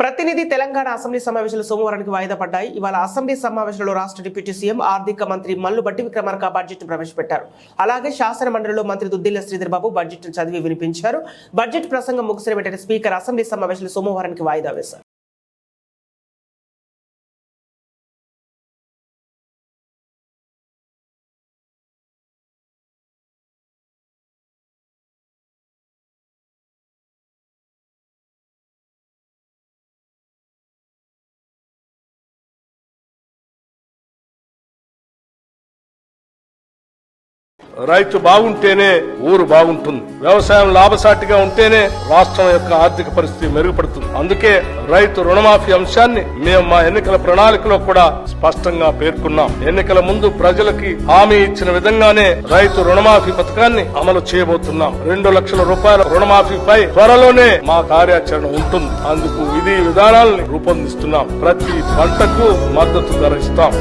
ప్రతినిధి తెలంగాణ అసెంబ్లీ సమావేశాలు సోమవారానికి వాయిదా పడ్డాయి. ఇవాళ అసెంబ్లీ సమావేశంలో రాష్ట్ర డిప్యూటీ సీఎం ఆర్థిక మంత్రి మల్లు బట్టి విక్రమార్క బడ్జెట్ను ప్రవేశపెట్టారు. అలాగే శాసన మండలిలో మంత్రి దుద్దిల్ల శ్రీధర్ బాబు బడ్జెట్ను చదివి వినిపించారు. బడ్జెట్ ప్రసంగం ముగిసిన వెంటనే స్పీకర్ అసెంబ్లీ సమావేశాలు సోమవారానికి వాయిదా వేశారు. రైతు బాగుంటేనే ఊరు బాగుంటుంది. వ్యవసాయం లాభసాటిగా ఉంటేనే రాష్ట్రం యొక్క ఆర్థిక పరిస్థితి మెరుగుపడుతుంది. అందుకే రైతు రుణమాఫీ అంశాన్ని మేము మా ఎన్నికల ప్రణాళికలో కూడా స్పష్టంగా పేర్కొన్నాం. ఎన్నికల ముందు ప్రజలకి హామీ ఇచ్చిన విధంగానే రైతు రుణమాఫీ పథకాన్ని అమలు చేయబోతున్నాం. రెండు లక్షల రూపాయల రుణమాఫీపై త్వరలోనే మా కార్యాచరణ ఉంటుంది. అందుకు విధి విధానాలను రూపొందిస్తున్నాం. ప్రతి పంటకు మద్దతు ధర ఇస్తాం